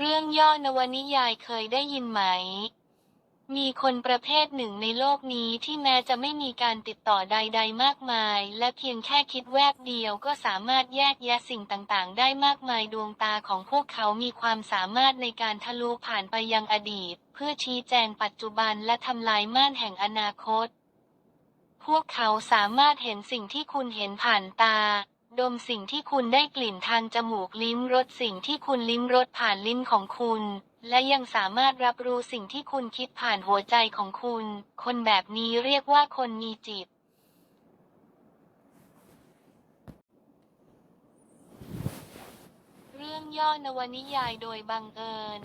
เรื่องย่อนวนิยายเคยได้ยินไหม มีคนประเภทหนึ่งในโลกนี้ที่แม้จะไม่มีการติดต่อใด ๆ มากมาย และเพียงแค่คิดแวบเดียวก็สามารถแยกแยะสิ่งต่างๆ ได้มากมายดวงตาของพวกเขามีความสามารถในการทะลุผ่านไปยังอดีต เพื่อชี้แจงปัจจุบันและทำลายม่านแห่งอนาคต พวกเขาสามารถเห็นสิ่งที่คุณเห็นผ่านตา ดมสิ่งที่คุณได้กลิ่นทางจมูกลิ้มรสสิ่งที่คุณลิ้มรสผ่านลิ้นของคุณ และยังสามารถรับรู้สิ่งที่คุณคิดผ่านหัวใจของคุณ คนแบบนี้เรียกว่าคนมีจิต เรื่องย่อนวนิยายโดยบังเอิญ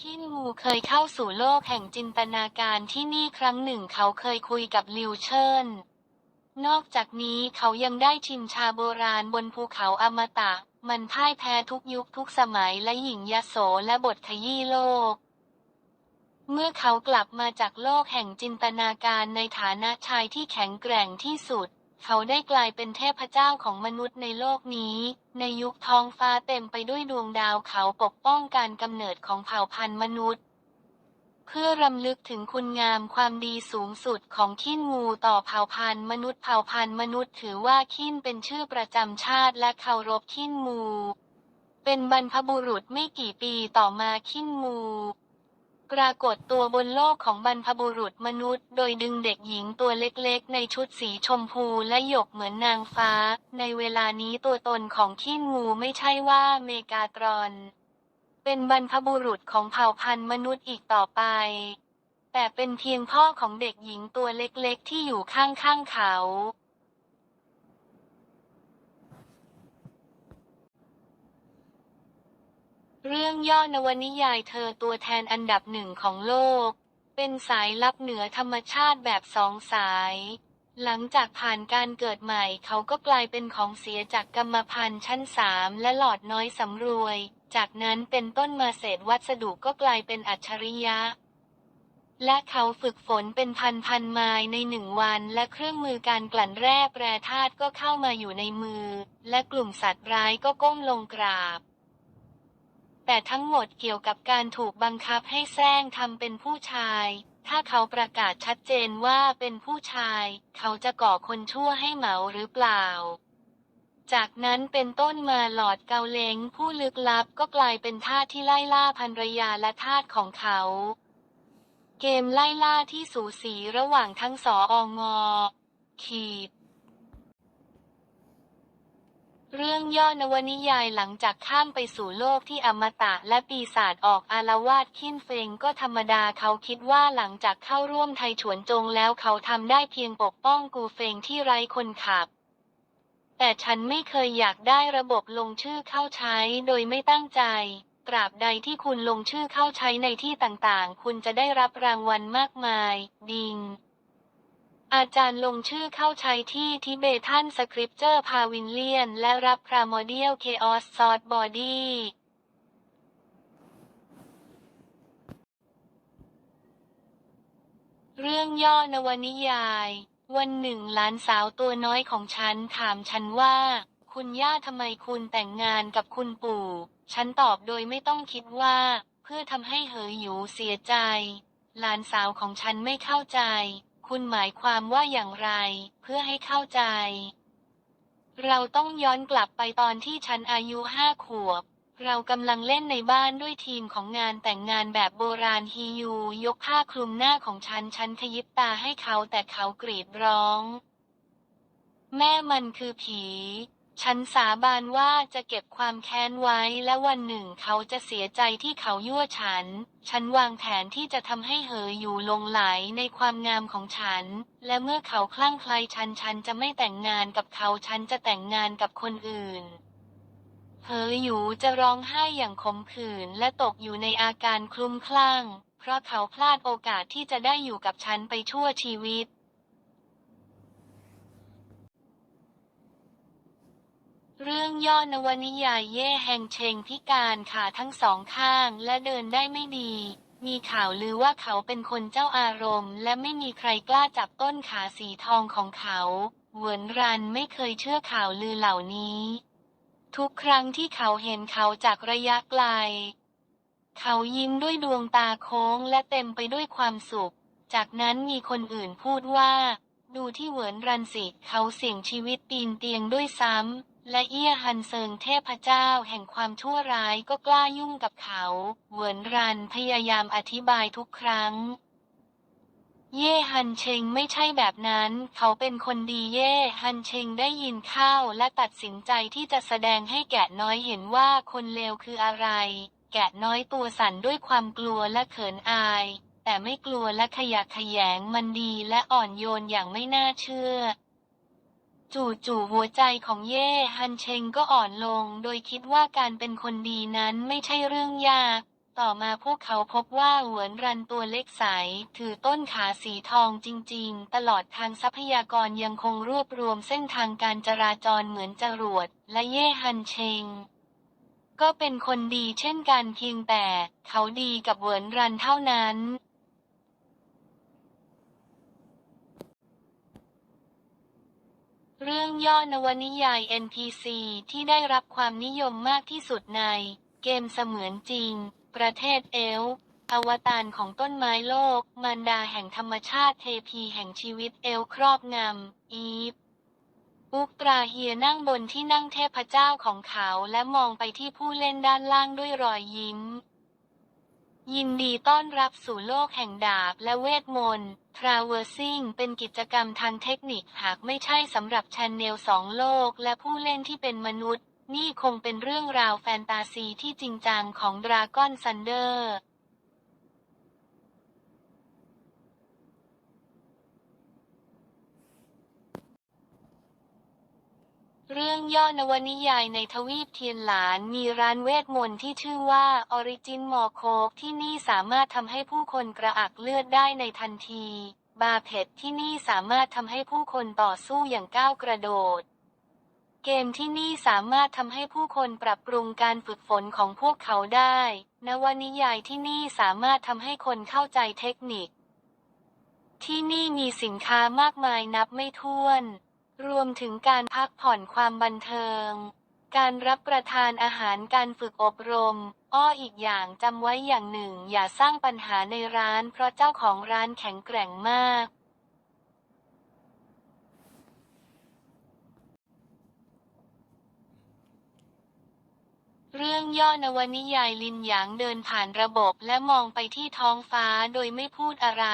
คินงูเคยเข้าสู่โลกแห่งจินตนาการที่นี่ครั้งหนึ่งเขาเคยคุยกับลิวเชิญ นอกจากนี้เขายังได้ชิมชาโบราณบนภูเขาอมตะ มันพ่ายแพ้ทุกยุคทุกสมัยและหญิงยโสและบทขยี้โลก เมื่อเขากลับมาจากโลกแห่งจินตนาการในฐานะชายที่แข็งแกร่งที่สุด เขาได้กลายเป็นเทพเจ้าของมนุษย์ในโลกนี้ ในยุคท้องฟ้าเต็มไปด้วยดวงดาวเขาปกป้องการกำเนิดของเผ่าพันธุ์มนุษย์ เพื่อรำลึกถึงคุณงามความดีสูงสุดของขี้นงูต่อเผ่าพันธุ์มนุษย์เผ่าพันธุ์มนุษย์ถือว่าขี้นเป็นชื่อประจำชาติและเคารพขี้นงู เป็นบรรพบุรุษไม่กี่ปีต่อมาขี้นงูปรากฏตัวบนโลกของบรรพบุรุษมนุษย์ โดยดึงเด็กหญิงตัวเล็กๆ ในชุดสีชมพูและหยกเหมือนนางฟ้า ในเวลานี้ตัวตนของขี้นงูไม่ใช่ว่าเมกาตรอน เป็นบรรพบุรุษของเผ่าพันธุ์มนุษย์อีกต่อไป แต่เป็นเพียงพ่อของเด็กหญิงตัวเล็กๆ ที่อยู่ข้างๆเขา เรื่องย่อนวนิยายเธอตัวแทนอันดับหนึ่งของโลก เป็นสายลับเหนือธรรมชาติแบบสองสายหลังจากผ่านการเกิดใหม่เขาก็กลายเป็นของเสียจากกรรมพันธุ์ชั้นสามและหลอดน้อยสำรวย จากนั้นเป็นต้นมาเศษวัสดุก็กลายเป็นอัจฉริยะ และเขาฝึกฝนเป็นพันพันไม้ในหนึ่งวัน และเครื่องมือการกลั่นแร่แปรธาตุก็เข้ามาอยู่ในมือ และกลุ่มสัตว์ร้ายก็ก้มลงกราบ แต่ทั้งหมดเกี่ยวกับการถูกบังคับให้แซงทำเป็นผู้ชาย ถ้าเขาประกาศชัดเจนว่าเป็นผู้ชาย เขาจะก่อคนชั่วให้เหมาหรือเปล่า จากนั้นเป็นต้นมาหลอดเกาเลงผู้ลึกลับก็กลายเป็นทาสที่ไล่ล่าภรรยาและทาสของเขา เกมไล่ล่าที่สูสีระหว่างทั้งสอองอ ขีด เรื่องย่อนวนิยายหลังจากข้ามไปสู่โลกที่อมตะและปีศาจออกอารวาสขิ้นเฟงก็ธรรมดาเขาคิดว่าหลังจากเข้าร่วมไทยฉวนจงแล้วเขาทำได้เพียงปกป้องกูเฟงที่ไร้คนขับ แต่ฉันไม่เคยอยากได้ระบบลงชื่อเข้าใช้โดยไม่ตั้งใจ ตราบใดที่คุณลงชื่อเข้าใช้ในที่ต่างๆ คุณจะได้รับรางวัลมากมาย ดิง อาจารย์ลงชื่อเข้าใช้ที่ทิเบตันสคริปเจอร์พาวินเลียน และรับพรามอเดียลเคออสซอดบอดี้เรื่องย่อนวนิยาย วันหนึ่งหลานสาวตัวน้อยของฉันถามฉันว่า คุณย่าทำไมคุณแต่งงานกับคุณปู่ ฉันตอบโดยไม่ต้องคิดว่า เพื่อทำให้เหอหยูเสียใจ หลานสาวของฉันไม่เข้าใจ คุณหมายความว่าอย่างไร เพื่อให้เข้าใจ เราต้องย้อนกลับไปตอนที่ฉันอายุห้าขวบ เรากำลังเล่นในบ้านด้วยทีมของงานแต่งงานแบบโบราณฮียู ยกผ้าคลุมหน้าของฉัน ฉันขยิบตาให้เขาแต่เขากรีดร้อง แม่มันคือผี ฉันสาบานว่าจะเก็บความแค้นไว้และวันหนึ่งเขาจะเสียใจที่เขายั่วฉัน ฉันวางแผนที่จะทำให้เหออยู่ลงไหลในความงามของฉัน และเมื่อเขาคลั่งไคล้ฉันฉันจะไม่แต่งงานกับเขาฉันจะแต่งงานกับคนอื่น เหออยู่จะร้องไห้อย่างขมขื่นและตกอยู่ในอาการคลุ้มคลั่ง เพราะเขาพลาดโอกาสที่จะได้อยู่กับฉันไปชั่วชีวิต เรื่องย่อนวนิยายเย่แห่งเชงพิการขาทั้งสองข้างและเดินได้ไม่ดี มีข่าวลือว่าเขาเป็นคนเจ้าอารมณ์ และไม่มีใครกล้าจับต้นขาสีทองของเขา เหวินรันไม่เคยเชื่อข่าวลือเหล่านี้ ทุกครั้งที่เขาเห็นเขาจากระยะไกล เขายิ้มด้วยดวงตาโค้งและเต็มไปด้วยความสุข จากนั้นมีคนอื่นพูดว่า ดูที่เหวินรันสิเขาเสี่ยงชีวิตปีนเตียงด้วยซ้ำ และเอี้ยฮันเซิงเทพเจ้าแห่งความชั่วร้ายก็กล้ายุ่งกับเขา เหวินรันพยายามอธิบายทุกครั้ง เย่ฮันเชงไม่ใช่แบบนั้น เขาเป็นคนดีเย่ฮันเชงได้ยินเข้าและตัดสินใจที่จะแสดงให้แกะน้อยเห็นว่าคนเลวคืออะไร แกะน้อยตัวสั่นด้วยความกลัวและเขินอาย แต่ไม่กลัวและขยะแขยงมันดีและอ่อนโยนอย่างไม่น่าเชื่อ จู่ๆหัวใจของเย่ฮันเชงก็อ่อนลง โดยคิดว่าการเป็นคนดีนั้นไม่ใช่เรื่องยาก ต่อมาพวกเขาพบว่าหวนรันตัวเล็กใส ถือต้นขาสีทองจริง ๆ ตลอดทางทรัพยากรยังคงรวบรวมเส้นทางการจราจรเหมือนจรวด และเย่ฮันเชง ก็เป็นคนดีเช่นกันเพียงแต่ เขาดีกับเหวนรันเท่านั้นเรื่องย่อนวนิยาย NPC ที่ได้รับความนิยมมากที่สุดใน เกมเสมือนจริง ประเทศเอลฟ์อวตารของต้นไม้โลก มารดาแห่งธรรมชาติเทพีแห่งชีวิตเอลครอบงำ อีฟอุกตราเฮียนั่งบนที่นั่งเทพเจ้าของเขาและมองไปที่ผู้เล่นด้านล่างด้วยรอยยิ้ม ยินดีต้อนรับสู่โลกแห่งดาบและเวทมนต์ Traversing เป็นกิจกรรมทางเทคนิคหากไม่ใช่สำหรับชันเนลสองโลกและผู้เล่นที่เป็นมนุษย์ นี่คงเป็นเรื่องราวแฟนตาซีที่จริงจังของ Dragon Thunder เรื่องย่อนวนิยายในทวีปเทียนหลานมีร้านเวทมนต์ที่ชื่อว่า Origin m o r c o ที่นี่สามารถทำให้ผู้คนกระอักเลือดได้ในทันที บาเพชที่นี่สามารถทำให้ผู้คนต่อสู้อย่างก้าวกระโดด เกมที่นี่สามารถทำให้ผู้คนปรับปรุงการฝึกฝนของพวกเขาได้ นวนิยายที่นี่สามารถทำให้คนเข้าใจเทคนิค ที่นี่มีสินค้ามากมายนับไม่ถ้วน รวมถึงการพักผ่อนความบันเทิง การรับประทานอาหารการฝึกอบรม อ้ออีกอย่างจำไว้อย่างหนึ่ง อย่าสร้างปัญหาในร้าน เพราะเจ้าของร้านแข็งแกร่งมาก เรื่องย่อนวนิยายลินหยางเดินผ่านระบบและมองไปที่ท้องฟ้าโดยไม่พูดอะไร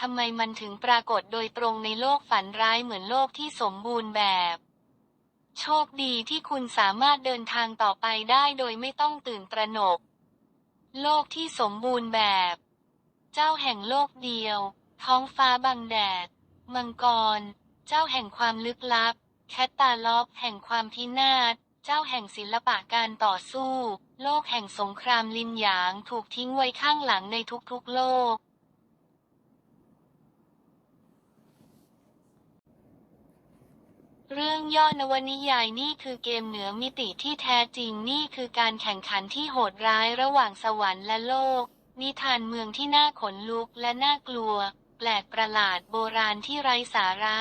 ทำไมมันถึงปรากฏโดยตรงในโลกฝันร้ายเหมือนโลกที่สมบูรณ์แบบ โชคดีที่คุณสามารถเดินทางต่อไปได้โดยไม่ต้องตื่นตระหนก โลกที่สมบูรณ์แบบ เจ้าแห่งโลกเดียว ท้องฟ้าบังแดด มังกร เจ้าแห่งความลึกลับ แคตตาล็อกแห่งความพินาศ เจ้าแห่งศิลปะการต่อสู้ โลกแห่งสงครามลินหยางถูกทิ้งไว้ข้างหลังในทุกๆโลก เรื่องย่อนวนิยายนี่คือเกมเหนือมิติที่แท้จริงนี่คือการแข่งขันที่โหดร้ายระหว่างสวรรค์และโลก นิทานเมืองที่น่าขนลุกและน่ากลัว แปลกประหลาดโบราณที่ไร้สาระ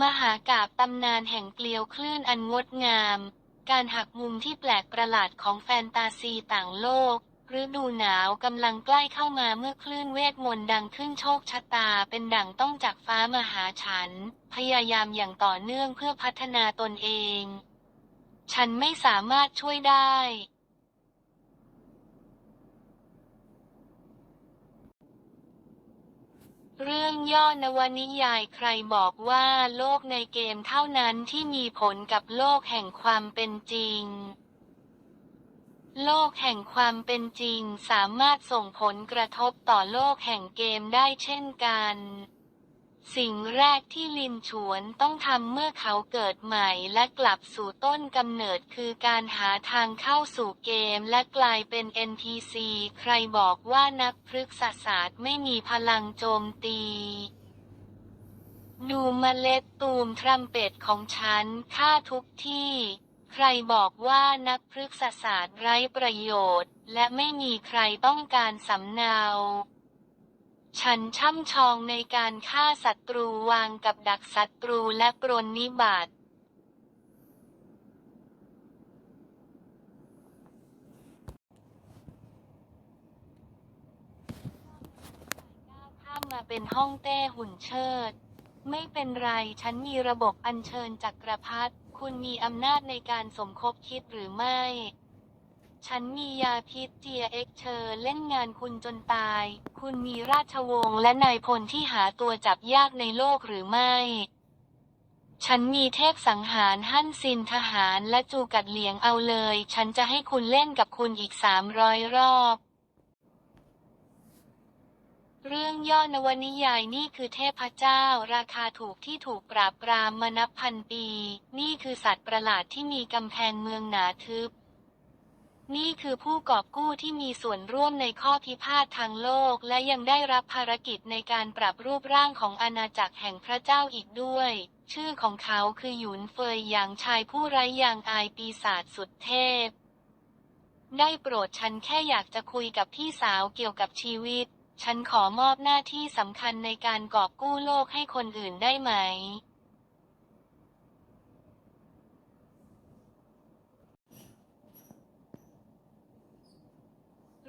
มหากาบตำนานแห่งเกลียวคลื่นอันงดงาม การหักมุมที่แปลกประหลาดของแฟนตาซีต่างโลกฤดูหนาวกำลังใกล้เข้ามาเมื่อคลื่นเวทมนต์ดังขึ้นโชคชะตาเป็นดั่งต้องจากฟ้ามาหาฉัน พยายามอย่างต่อเนื่องเพื่อพัฒนาตนเอง ฉันไม่สามารถช่วยได้ เรื่องย่อนวนิยายใครบอกว่าโลกในเกมเท่านั้นที่มีผลกับโลกแห่งความเป็นจริง โลกแห่งความเป็นจริงสามารถส่งผลกระทบต่อโลกแห่งเกมได้เช่นกัน สิ่งแรกที่ลินฉวนต้องทำเมื่อเขาเกิดใหม่และกลับสู่ต้นกำเนิดคือการหาทางเข้าสู่เกมและกลายเป็น NPC ใครบอกว่านักพฤกษศาสตร์ไม่มีพลังโจมตี ดูเมล็ดตูมทรัมเป็ตของฉันฆ่าทุกที่ ใครบอกว่านักพฤกษศาสตร์ไร้ประโยชน์ และไม่มีใครต้องการสำเนา ฉันช่ำชองในการฆ่าศัตรูวางกับดักศัตรูและปรนนิบาตข้ามมาเป็นห้องเต้หุ่นเชิด ไม่เป็นไรฉันมีระบบอัญเชิญจักรพรรดิคุณมีอำนาจในการสมคบคิดหรือไม่ ฉันมียาพิษเจียเอ็กเชอร์เล่นงานคุณจนตาย คุณมีราชวงศ์และนายพลที่หาตัวจับยากในโลกหรือไม่ ฉันมีเทพสังหารหั่นซินทหารและจูกัดเหลียงเอาเลย ฉันจะให้คุณเล่นกับคุณอีกสามร้อยรอบ เรื่องย่อนวนิยายนี่คือเทพเจ้า ราคาถูกที่ถูกปราบปรามมานับพันปี นี่คือสัตว์ประหลาดที่มีกำแพงเมืองหนาทึบ นี่คือผู้กอบกู้ที่มีส่วนร่วมในข้อพิพาททางโลก และยังได้รับภารกิจในการปรับรูปร่างของอาณาจักรแห่งพระเจ้าอีกด้วย ชื่อของเขาคือหยุนเฟยหยางชายผู้ไร้ยางอายปีศาจสุดเทพ ได้โปรดฉันแค่อยากจะคุยกับพี่สาวเกี่ยวกับชีวิต ฉันขอมอบหน้าที่สำคัญในการกอบกู้โลกให้คนอื่นได้ไหม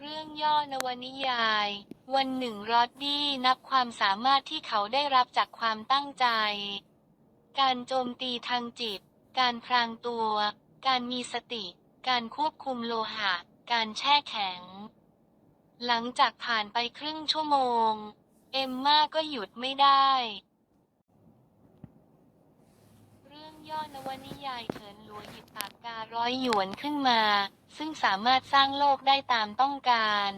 เรื่องย่อนวนิยาย วันหนึ่งรอดดี้นับความสามารถที่เขาได้รับจากความตั้งใจ การโจมตีทางจิต การพรางตัว การมีสติ การควบคุมโลหะ การแช่แข็ง หลังจากผ่านไปครึ่งชั่วโมง เอมมาก็หยุดไม่ได้ เรื่อง ย่อนวนิยายเถินหลัวหยิบปากการ้อยหยวนขึ้นมา ซึ่งสามารถสร้างโลกได้ตามต้องการ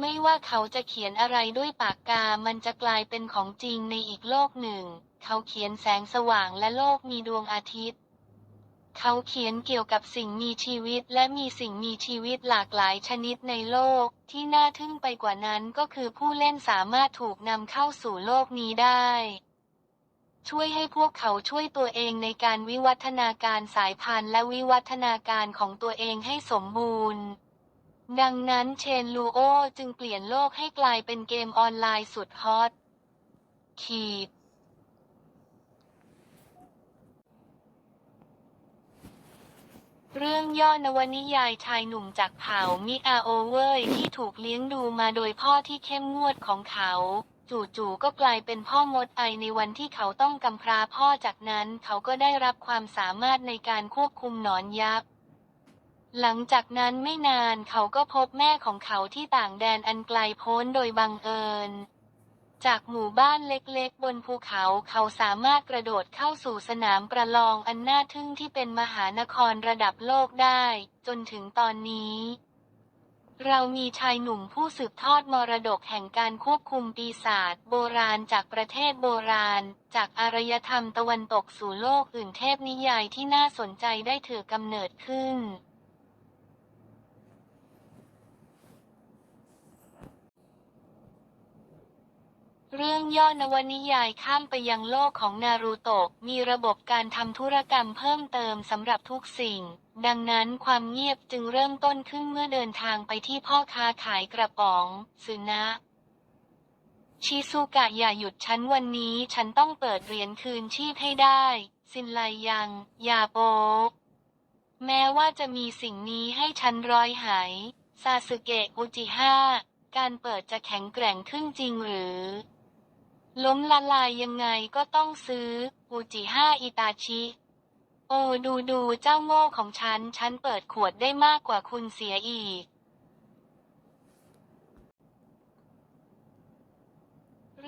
ไม่ว่าเขาจะเขียนอะไรด้วยปากกา มันจะกลายเป็นของจริงในอีกโลกหนึ่ง เขาเขียนแสงสว่างและโลกมีดวงอาทิตย์ เขาเขียนเกี่ยวกับสิ่งมีชีวิตและมีสิ่งมีชีวิตหลากหลายชนิดในโลก ที่น่าทึ่งไปกว่านั้นก็คือผู้เล่นสามารถถูกนำเข้าสู่โลกนี้ได้ ช่วยให้พวกเขาช่วยตัวเองในการวิวัฒนาการสายพันธุ์และวิวัฒนาการของตัวเองให้สมบูรณ์ ดังนั้นเชนลูโอจึงเปลี่ยนโลกให้กลายเป็นเกมออนไลน์สุดฮอตขีดเรื่องย่อนวนิยายชายหนุ่มจากเผ่ามิอาโอเวยที่ถูกเลี้ยงดูมาโดยพ่อที่เข้มงวดของเขา จู่ๆก็กลายเป็นพ่อมดไอในวันที่เขาต้องกำพร้าพ่อจากนั้นเขาก็ได้รับความสามารถในการควบคุมหนอนยักษ์หลังจากนั้นไม่นานเขาก็พบแม่ของเขาที่ต่างแดนอันไกลโพ้นโดยบังเอิญ จากหมู่บ้านเล็กๆ บนภูเขาเขาสามารถกระโดดเข้าสู่สนามประลองอันน่าทึ่งที่เป็นมหานครระดับโลกได้ จนถึงตอนนี้ เรามีชายหนุ่มผู้สืบทอดมรดกแห่งการควบคุมปีศาจโบราณจากประเทศโบราณ จากอารยธรรมตะวันตกสู่โลกอื่นเทพนิยายที่น่าสนใจได้ถือกำเนิดขึ้น เรื่องย่อนวนิยายข้ามไปยังโลกของนารูโตะมีระบบการทำธุรกรรมเพิ่มเติมสำหรับทุกสิ่ง ดังนั้นความเงียบจึงเริ่มต้นขึ้นเมื่อเดินทางไปที่พ่อค้าขายกระป๋องสึนะชิซุกะอย่าหยุดฉันวันนี้ฉันต้องเปิดเหรียญคืนชีพให้ได้ สินไลยังอย่าโปะแม้ว่าจะมีสิ่งนี้ให้ฉันร้อยหายซาสึเกะอุจิฮะการเปิดจะแข็งแกร่งขึ้นจริงหรือ ล้มละลายยังไงก็ต้องซื้อ อูจิฮะอิตาชิ โอ้ดูดูเจ้าโง่ของฉัน ฉันเปิดขวดได้มากกว่าคุณเสียอีก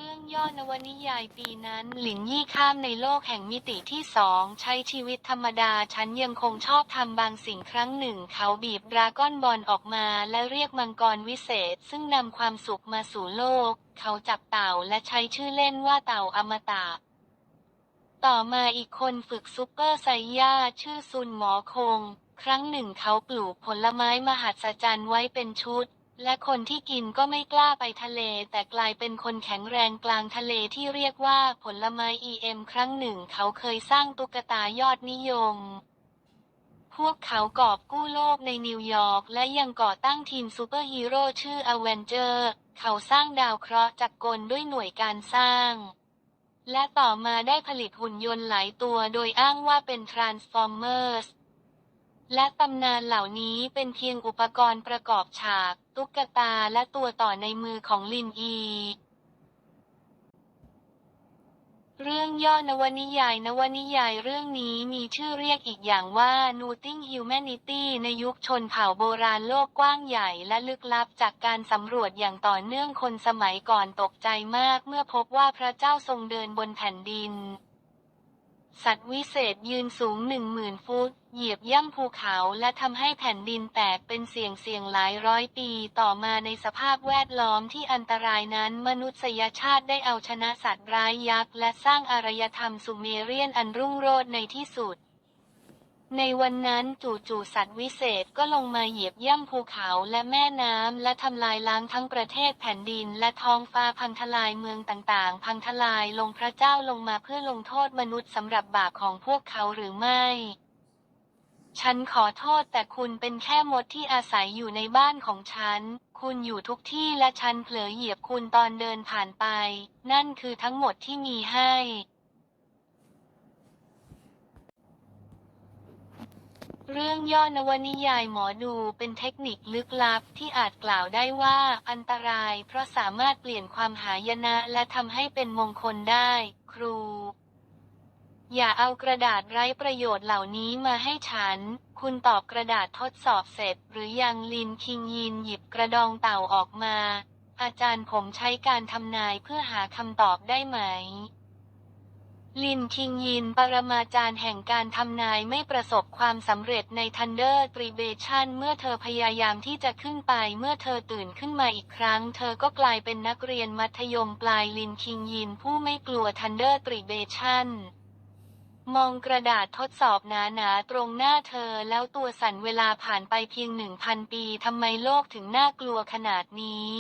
เรื่องย่อนวนิยายปีนั้น หลินยี่ข้ามในโลกแห่งมิติที่สองใช้ชีวิตธรรมดา ฉันยังคงชอบทำบางสิ่งครั้งหนึ่ง เขาบีบดราก้อนบอลออกมาและเรียกมังกรวิเศษ ซึ่งนำความสุขมาสู่โลก เขาจับเต่าและใช้ชื่อเล่นว่าเต่าอมตะต่อมาอีกคนฝึกซูเปอร์ไซย่าชื่อซุนหมอคง ครั้งหนึ่งเขาปลูกผลไม้มหัศจรรย์ไว้เป็นชุด และคนที่กินก็ไม่กล้าไปทะเล แต่กลายเป็นคนแข็งแรงกลางทะเลที่เรียกว่าผลไม้ EM ครั้งหนึ่งเขาเคยสร้างตุ๊กตายอดนิยม พวกเขากอบกู้โลกในนิวยอร์กและยังก่อตั้งทีมซูเปอร์ฮีโร่ชื่ออเวนเจอร์เขาสร้างดาวเคราะห์จักรกลด้วยหน่วยการสร้าง และต่อมาได้ผลิตหุ่นยนต์หลายตัวโดยอ้างว่าเป็น Transformers และตำนานเหล่านี้เป็นเพียงอุปกรณ์ประกอบฉาก ตุ๊กตาและตัวต่อในมือของลินอีเรื่องย่อนวนิยายนวนิยายเรื่องนี้มีชื่อเรียกอีกอย่างว่า Nutting Humanity ในยุคชนเผ่าโบราณโลกกว้างใหญ่และลึกลับจากการสำรวจอย่างต่อเนื่องคนสมัยก่อนตกใจมากเมื่อพบว่าพระเจ้าทรงเดินบนแผ่นดิน สัตว์วิเศษยืนสูงหนึ่งหมื่นฟุต เหยียบย่ำภูเขาและทำให้แผ่นดินแตกเป็นเสียงเสียงหลายร้อยปีต่อมาในสภาพแวดล้อมที่อันตรายนั้นมนุษยชาติได้เอาชนะสัตว์ร้ายยักษ์และสร้างอารยธรรมสุเมเรียนอันรุ่งโรจน์ในที่สุด ในวันนั้นจู่ๆสัตว์วิเศษก็ลงมาเหยียบย่ำภูเขาและแม่น้ำและทำลายล้างทั้งประเทศแผ่นดินและท้องฟ้าพังทลายเมืองต่างๆ พังทลายลงพระเจ้าลงมาเพื่อลงโทษมนุษย์สำหรับบาปของพวกเขาหรือไม่ ฉันขอโทษแต่คุณเป็นแค่มดที่อาศัยอยู่ในบ้านของฉัน คุณอยู่ทุกที่และฉันเผลอเหยียบคุณตอนเดินผ่านไป นั่นคือทั้งหมดที่มีให้ เรื่องย่อนวนิยายหมอดูเป็นเทคนิคลึกลับที่อาจกล่าวได้ว่าอันตราย เพราะสามารถเปลี่ยนความหายนะและทำให้เป็นมงคลได้ ครู อย่าเอากระดาษไร้ประโยชน์เหล่านี้มาให้ฉัน คุณตอบกระดาษทดสอบเสร็จ หรือยังลินคิงยินหยิบกระดองเต่าออกมา อาจารย์ผมใช้การทำนายเพื่อหาคำตอบได้ไหม ลินคิงยิน ปรมาจารย์แห่งการทำนายไม่ประสบความสำเร็จในทันเดอร์ตรีเบชันเมื่อเธอพยายามที่จะขึ้นไปเมื่อเธอตื่นขึ้นมาอีกครั้ง เธอก็กลายเป็นนักเรียนมัธยมปลายลินคิงยิน ผู้ไม่กลัวทันเดอร์ตรีเบชันมองกระดาษทดสอบหนาๆตรงหน้าเธอแล้วตัวสั่นเวลาผ่านไปเพียงหนึ่งพันปีทำไมโลกถึงน่ากลัวขนาดนี้